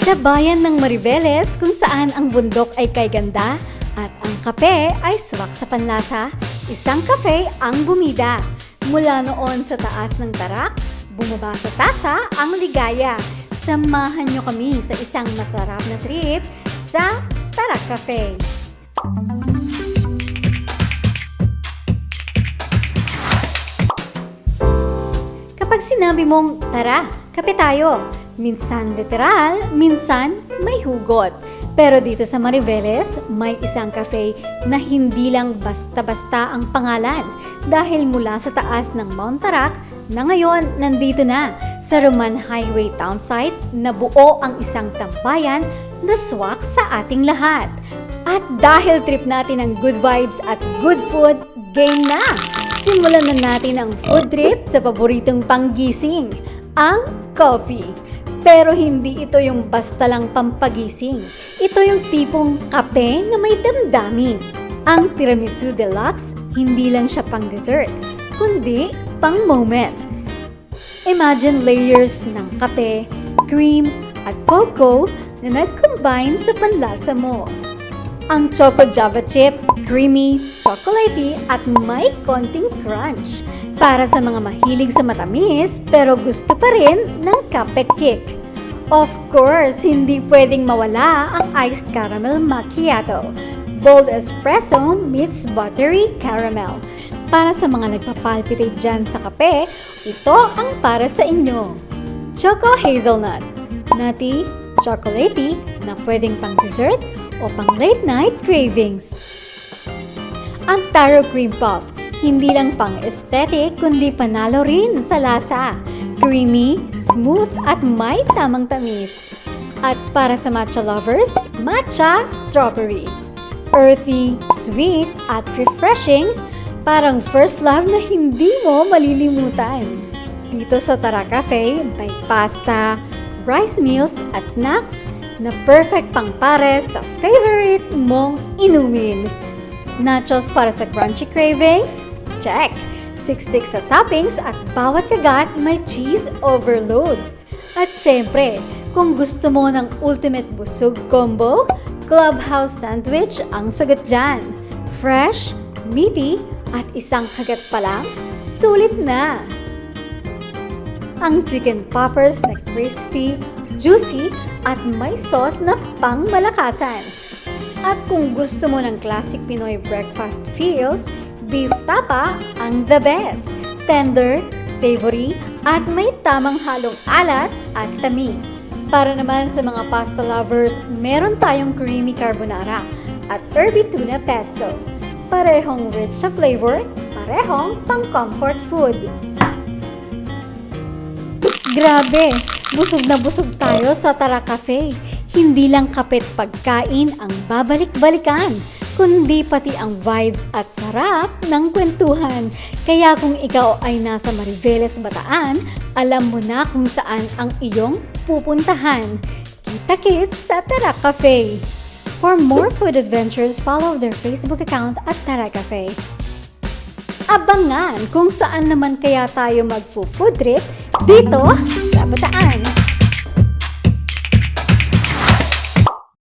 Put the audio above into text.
Sa bayan ng Mariveles kung saan ang bundok ay kay ganda at ang kape ay swak sa panlasa, isang kape ang bumida. Mula noon sa taas ng tarak, bumaba sa tasa ang ligaya. Samahan nyo kami sa isang masarap na trip sa Tarak Cafe. Kapag sinabi mong, tara, kape tayo, minsan literal, minsan may hugot. Pero dito sa Mariveles, may isang cafe na hindi lang basta-basta ang pangalan dahil mula sa taas ng Mount Tarak na ngayon nandito na sa Roman Highway Townsite na buo ang isang tambayan na swak sa ating lahat. At dahil trip natin ang good vibes at good food, game na! Simulan na natin ang food trip sa paboritong panggising, ang coffee. Pero hindi ito yung basta lang pampagising. Ito yung tipong kape na may damdamin. Ang tiramisu deluxe, hindi lang siya pang dessert, kundi pang moment. Imagine layers ng kape, cream, at cocoa na nag-combine sa panlasa mo. Ang Choco Java Chip, creamy, chocolatey at may konting crunch. Para sa mga mahilig sa matamis pero gusto pa rin ng kape kick. Of course, hindi pwedeng mawala ang iced caramel macchiato. Bold espresso meets buttery caramel. Para sa mga nagpapalpitate dyan sa kape, ito ang para sa inyo. Choco Hazelnut. Nutty, chocolatey na pwedeng pang dessert o pang late night cravings. Ang taro cream puff, hindi lang pang aesthetic kundi panalo rin sa lasa. Creamy, smooth at may tamang tamis. At para sa matcha lovers, matcha strawberry. Earthy, sweet at refreshing, parang first love na hindi mo malilimutan. Dito sa Tara Cafe, may pasta, rice meals at snacks na perfect pang pares sa favorite mong inumin. Nachos para sa crunchy cravings? Check! Siksik sa toppings at bawat kagat may cheese overload. At syempre, kung gusto mo ng ultimate busog combo, Clubhouse Sandwich ang sagot dyan. Fresh, meaty, at isang kagat pa lang, sulit na! Ang chicken poppers na crispy, juicy, at may sauce na pang malakasan. At kung gusto mo ng classic Pinoy breakfast feels, beef tapa ang the best. Tender, savory, at may tamang halong alat at tamis. Para naman sa mga pasta lovers, meron tayong creamy carbonara at herby tuna pesto. Parehong rich sa flavor, parehong pang comfort food. Grabe! Busog na busog tayo sa Tara Cafe. Hindi lang kapit pagkain ang babalik-balikan, kundi pati ang vibes at sarap ng kwentuhan. Kaya kung ikaw ay nasa Mariveles, Bataan, alam mo na kung saan ang iyong pupuntahan. Kita-kits sa Tara Cafe! For more food adventures, follow their Facebook account at Tara Cafe. Abangan kung saan naman kaya tayo magfo-food trip dito sa Bataan.